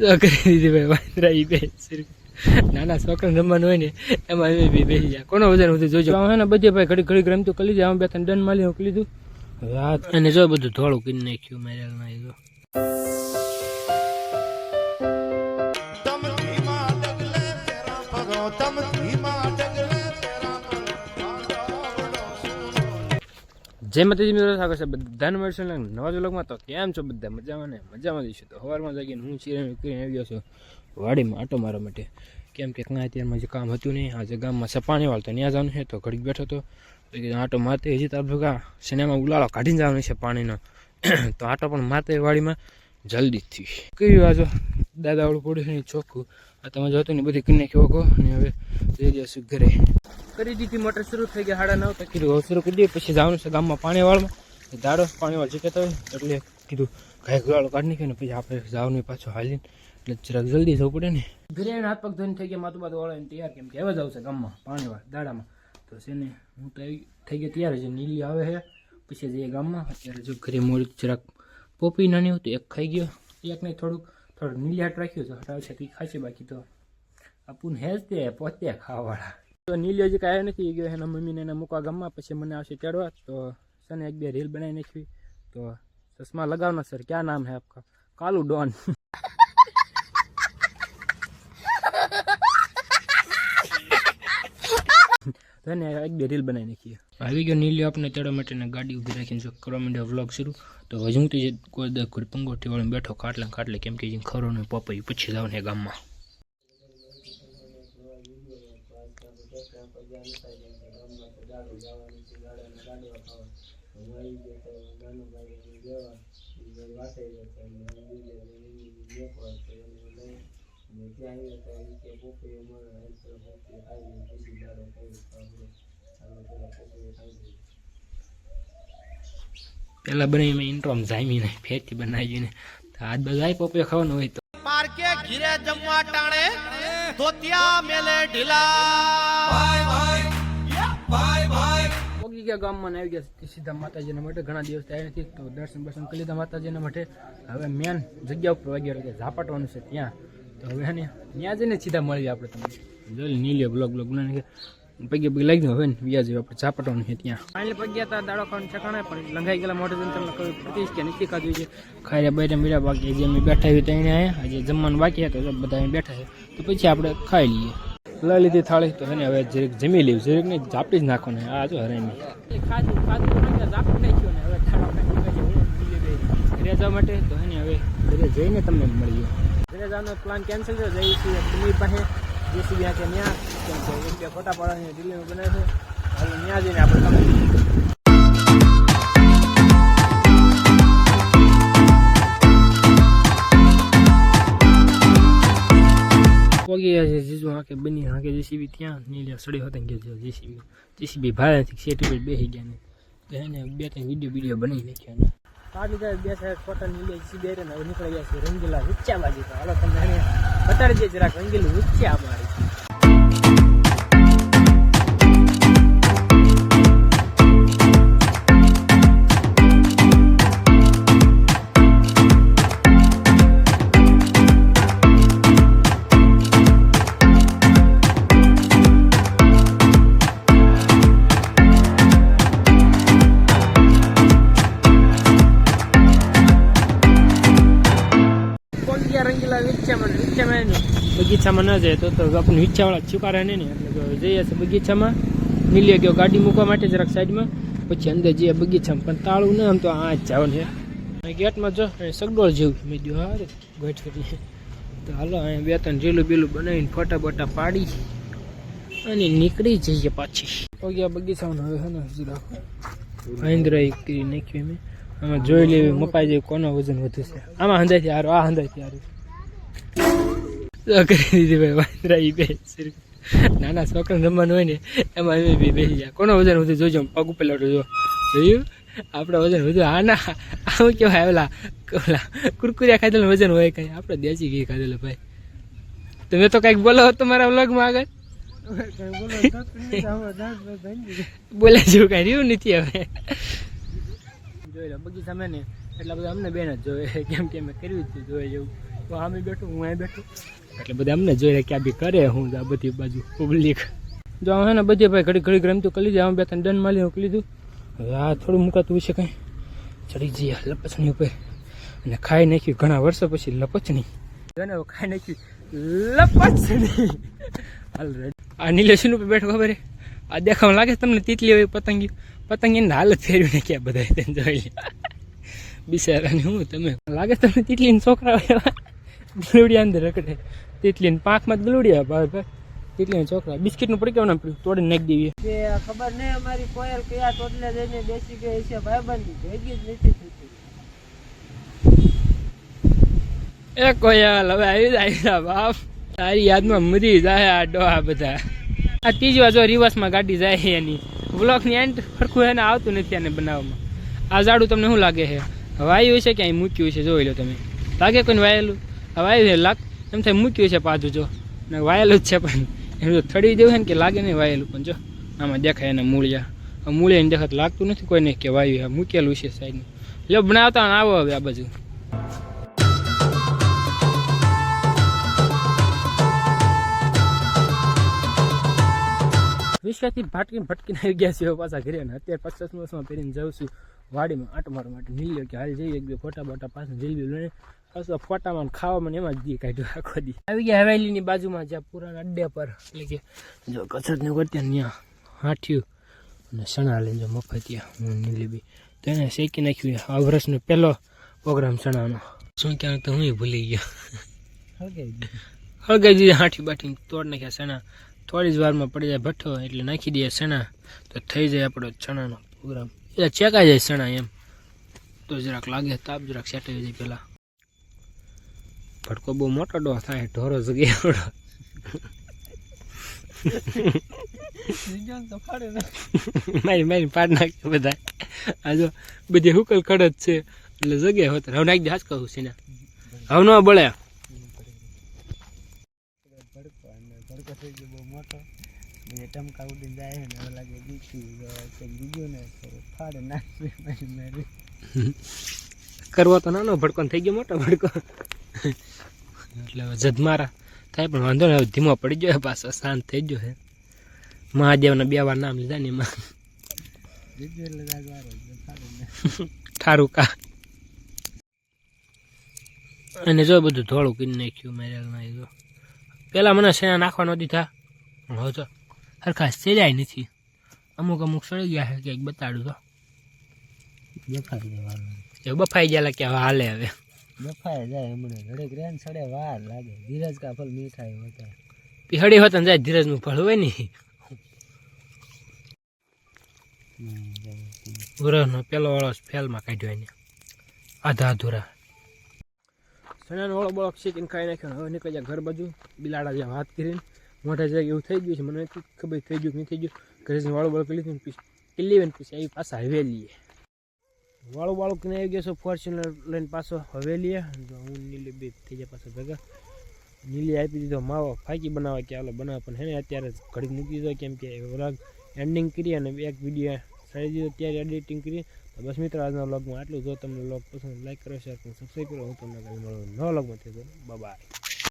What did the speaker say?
કરી દીધી ભાઈ વાંદરા એ બે નાના છોકરા રમવાનું હોય ને એમાં અમે બી બેસી જાય કોનો વજન વધુ જોજો હે ને બધે ભાઈ ઘડી ઘડી રમતું કરી લીધું આમ બે ત્રણ ડન માલી કરી લીધું રાત અને જો બધું ધોળું કરી નાખ્યું મેરેલમાં એ જો તમ જય માતાજી મિત્રો સાગર છે બધાને મળશે નવા વ્લોગમાં તો કેમ છો બધા? મજામાં ને? મજામાં જઈશું તો. સવારમાં જાગીને હું ચીરાણી કરીને આવ્યો છું વાડીમાં આટો મારવા માટે. કેમ કે કાંઈ અત્યારમાં જે કામ હતું નહીં. આજે ગામમાં સપાણી વાળ તો ત્યાં જવાનું છે તો ઘડીક બેઠો હતો. તો કીધું આટો મારતે. હજી તાર ભેગા સિનેમા ઉલાળો કાઢીને જવાનું છે પાણીનો. તો આટો પણ મારતે વાડીમાં. જલ્દીથી કર્યું આજો દાદાવાળું પડ્યું છે ચોખ્ખું. આ તમે જોતો ને બધી કિન્ને કેવો કહો. ને હવે જઈ જશું ઘરે. કરી દીધી મોટર શરૂ થઈ ગઈ સાડા નવ તો કીધું હવે શરૂ કરી દઈએ પછી જવાનું છે ગામમાં પાણીવાળમાં. દાડો પાણીવાળ જગ્યા હોય એટલે કીધું ગાય ગુવાળો કાઢી નાખ્યો ને પછી આપણે જવાનું પાછો હાલીને એટલે જરાક જલ્દી જવું પડે ને. ઘરે એને હાથ પગ ધોઈને થઈ ગયા માથું બાથું વાળાને તૈયાર કેમ કે હવે જવું છે ગામમાં પાણીવાળ દાડામાં. તો છે ને હું તો થઈ ગયો તૈયાર છે નીલી આવે છે. પછી જઈએ ગામમાં અત્યારે જો ઘરે મોડું જરાક પોપી નાની હતું એક ખાઈ ગયો. એક નહીં થોડુંક થોડુંક નીલી હાટ રાખ્યું છે હટાવ છે તે ખાશે બાકી તો. આપુન હેજ તે પોતે ખાવાવાળા. તો નીલિયો જે કાંઈ નથી ગયો એના મમ્મીને એને મૂકવા ગામમાં, પછી મને આવશે ચડવા. તો સને એક બે રીલ બનાવી નાખવી. તો ચશ્મા લગાવના સર, ક્યાં નામ હે આપકા? કાલુ ડોન. તો ને એક બે રીલ બનાવી નાખીએ આવી ગયો નીલ્યો આપણે ચડવા માટેને ગાડી ઊભી રાખીને જો કરવા માંડ્યો વ્લોગ શરૂ. તો હજુ હું તો જે કોઈ દર પંગોઠી વાળો બેઠો, ખાટલે ને ખાટલે, કેમ કે ખરો ને પપાઈ પછી જાવ ને ગામમાં. પેલા બનાવી મેં ઇન્ટ્રોમ જામી ને ફેરથી બનાવી ને તો આજ બધા પોપે પપૈયા ખાવાનું હોય તો. પારકે ઘીરે જમવા ટાણે ધોતિયા મેલે ઢીલા. પોગી ગયા ગામમાં આવી ગયા સીધા માતાજીના માટે ઘણા દિવસ થયા નથી તો દર્શન બર્શન કરી લીધા માતાજીના માટે હવે મેન જગ્યા ઉપર વાગ્યા કે ઝાપટવાનું છે ત્યાં. તો હવે ને ત્યાં જઈને સીધા મળીએ આપણે તમને. જોઈ નીલે બ્લોગ બ્લોક બનાવીને પગે પગે લાગી હવે ને વ્યાજ આપણે ઝાપટવાનું છે ત્યાં. ફાઇનલ પગ્યા હતા દાડો ખાવાનું ઠેકાણે પણ લંઘાઈ ગયેલા મોટા જનતાને કોઈ પ્રતિશ કે નથી ખાધું છે. ખાઈ બૈરે મીરા બાકી જે અમે બેઠા હોય ત્યાં આયા હજી જમવાનું બાકી હતા બધા અહીં બેઠા છે. તો પછી આપણે ખાઈ લઈએ. લઈ લીધી થાળી તો એને હવે જરીક જમી લેવું જરીક ને ઝાપટી જ નાખો ને. આ જો હરામી ખાધું ખાધું ઝાપટ નાખ્યું ને હવે ઘરે જવા માટે તો એને હવે ઘરે જઈને તમને મળીએ. ઘરે જવાનો પ્લાન કેન્સલ થયો જઈએ છીએ તમારી પાસે. જેસીબી આખે ત્યાં કેમ કે ફોટા પાડવાની દિલ્હીમાં બનાવ્યો છે. હવે ત્યાં જઈને આપણે ગયા છે જીજુ હાકે બની, હાકે જેસીબી ત્યાં નીલે સડી હોતે ગયા છે જેસીબી. જેસીબી ભાડેથી સેટ ઉપર બેસી ગયા ને. એને બે ત્રણ વીડિયો વીડિયો બનાવી નાખ્યા ને કાઢી જાય બે સાઈડ ફોટા નીલે જેસીબી ને નીકળી ગયા છે રંગીલા ઉચ્ચા બાજુ તો. હાલો, તમને બતાડી દે જરાક રંગીલું ઉચ્ચા અમારી ન જાય તો તો આપણને ઈચ્છાવાળા ચુકારા ને ને. એટલે જઈએ છે બગીચામાં. નીલીએ ગયો ગાડી મૂકવા માટે જરાક સાઈડમાં. પછી અંદર જઈએ બગીચામાં. પણ તાળું ને આમ તો આ જ જવાનું છે. ગેટમાં જો સગડોળ જેવું મેં દો હારે, ગોઠ કરી. તો હાલો, અહીંયા બે ત્રણ જીલું બીલું બનાવીને ફોટા બોટા પાડી. અને નીકળી જઈએ પાછી. પગ્યા બગીચામાં. હવે હે ને જરાક મહેન્દ્ર કરી નાખ્યું મેં. આમાં જોઈ લેવી, મપાઈ જાય કોનો વજન વધુ છે. આમાં હંધાઈથી હારો, આ હંધાઈથી હારો. તો કરી દીધી ભાઈ, વાંદરા ઈ બે નાના છોકરાને રમવાનું હોય ને, એમાં એમ બી બેસી જાય કોનો વજન વધુ જોજો, પગ ઉપર લાવતો જો જોયું? આપણે વજન વધુ આના આવું કેવાય ઓલા ઓલા કુરકુરિયા ખાધેલું વજન હોય કઈ. આપણે દેશી ઘી ખાધેલું ભાઈ. તમે તો કંઈક બોલો તમારા વ્લોગમાં આગળ. બોલે જેવું કઈ રહ્યું નથી હવે. જોઈ લો બગીચા મેં એટલા બધા અમને બેન જ જોવે. કેમ કે અમે કર્યું જ જોવે જેવું તો આમે બેઠો હું અહીં બેઠું. એટલે બધા અમને જોઈ રહ્યા કે આ બી કરે હું આ બધી બાજુ પબ્લિક જો હે ને બધે ભાઈ ઘડી ઘડી રમતું કરી લીધું આમ બે ત્રણ ડન માલી કરી લીધું હવે આ થોડું મુકાતું છે કંઈ. ચડી જઈએ લપચણી ઉપર. અને ખાઈ નાખ્યું ઘણા વર્ષો પછી લપચણી જોને ખાઈ નાખ્યું લપચણી હાલ રે આ નીલેશન ઉપર બેઠો ખબર આ દેખાવા લાગે છે તમને તીતલી હોય પતંગી? પતંગીની હાલત ફેરવી નાખ્યા બધા જોઈ લે બિચારાને હું તમે. લાગે તમને તીતલીને છોકરા હોય ગલુડિયા અંદર રખડે. તેટલી પાંખમાં ગલુડિયા ભાઈ ભાઈ. તીતલીના છોકરા. બિસ્કિટનું પડી કેવું પડ્યું તોડીને નાખી દેવી. કે ખબર નહીં અમારી કોયલ કયા તોડલે જઈને બેસી ગઈ છે ભાઈબંધી ભેગી જ નથી થતી. એ કોયલ હવે આવી જાય બાપ. તારી યાદમાં મરી જાય આ ડોહા બધા. આ ત્રીજી વાર જો રિવર્સમાં ગાડી જાય એની. બ્લોકની એન્ડ સરખું એને આવતું નથી આને બનાવવામાં. આ ઝાડું તમને શું લાગે છે? વાયુ છે કે અહીં મૂક્યું છે? જોઈ લો તમે. લાગે કોઈને વાયેલું? વાયુ લાગ એમ થાય મૂક્યું છે પાછું જો. ને વાયેલું જ છે પણ એનું તો થડી છે ને કે લાગે નહીં વાયેલું પણ જો. આમાં દેખાય એને મૂળિયા. મૂળિયા મૂળિયાને દેખાત લાગતું નથી કોઈને કે વાયુ મૂકેલું છે સાઈડનું. લો બનાવતા આવો હવે આ બાજુ. વિશ્વાથી ભાટકીને ભટકીને આવી ગયા છે પાછા ઘરે. ને અત્યારે પચાસ વર્ષમાં પહેરીને જાઉં છું વાડીમાં. આટો મારવા માટે નીલ્યો કે હાલ જઈએ એક બે ફોટા બોટા પાછું જલ્દી લઈને. આ ફોટામાં ખાવામાં એમાં જ દી કાઢ્યું આખો દી. આવી ગયા હવેલીની બાજુમાં જ્યાં પુરાના અડ્ડે પર એટલે કે જો કસરત ને કરતા ત્યાં હાઠ્યું અને સણા લઈને જો મફતિયા હું નીલીબી. તો એને શેકી નાખ્યું આ વર્ષનો પહેલો પ્રોગ્રામ સણાનો શું ક્યાંક તો હું ભૂલી ગયો. હળગાઈ દીધી. હાઠી બાઠી તોડ નાખ્યા સણા થોડી જ વારમાં પડી જાય ભઠ્ઠો એટલે નાખી દઈએ સણા તો થઈ જાય આપણો ચણાનો પ્રોગ્રામ. એટલે ચેકાઈ જાય સણા એમ. તો જરાક લાગે તાપ જરાક સેટાઈ જાય પેલા. ભટકો બહુ મોટો ડો થાય ઢોરો જગ્યા આવડો. બીજો ને તો ફાડે મારી મારી પાડ નાખ્યો બધા. આ જો બધી હુકલ કડત છે એટલે જગ્યા હોત. હવે નાખી દે હાચ કહું છે ને. હવે ન બળે. ભડકો ભડકો થઈ ગયો બહુ મોટો બે ટમકા ઉડીને જાય ને હવે લાગે બીજું બીજું ને ફાડે નાખી મારી મારી કરવો તો નાનો ભડકો થઈ ગયો મોટો ભડકો. એટલે હવે જદમારા થાય પણ વાંધો ને હવે ધીમો પડી ગયો પાછો શાંત થઈ ગયો છે. મહાદેવના બે વાર નામ લીધા ને એમાં. ઠારું કા. અને જો બધું ધોળું કીન નાખ્યું મેરેલમાં જો. પેલા મને શેના નાખવા દીધા હવે તો સરખા સેજાય નથી. અમુક અમુક સડી ગયા છે ક્યાંક બતાડું તો. એ બફાઈ ગયા કે હવે હાલે હવે. બફાઈ જાય હમણાં. ઘડીક રેન સડે વાર લાગે. ધીરજ કા ફળ મીઠાઈ હોતા. પીહળી હોતા જાય ધીરજનું ફળ હોય ને. ઉરહનો પેલો વાળો ફેલમાં કાઢ્યો એને. આધા અધૂરા. સણાનો વાળો બોળો શીખીને ખાઈ નાખ્યો હવે નીકળી જાય ઘર બાજુ. બિલાડા જ્યાં વાત કરીને મોઢા જાય એવું થઈ ગયું છે. મને ખબર થઈ ગયું કે નહીં થઈ ગયું. ઘરે જઈને વાળું વાળું કરી લીધું ને પછી કિલ્લી ને પછી આવી પાછા હવેલીએ. વાળું વાળું કરીને આવી ગયો છો ફોર્ચ્યુનર લઈને પાછો હવેલીએ જો હું નીલી બે થઈ જાય પાછો ભેગા. નીલી આપી દીધો, માવો ફાકી બનાવવા કે હાલો બનાવે. પણ હેને અત્યારે ઘડી મૂકી દીધો, કેમ કે વ્લોગ એન્ડિંગ કરી અને એક વીડિયો સારી દીધો, ત્યારે એડિટિંગ કરી. તો બસ મિત્રો, આજના વ્લોગમાં આટલું. જો તમને વ્લોગ પસંદ લાઈક કરો શેર કરો સબસ્ક્રાઈબ કરો. હું તમને કાલે મળું નવા વ્લોગમાં થઈ બાય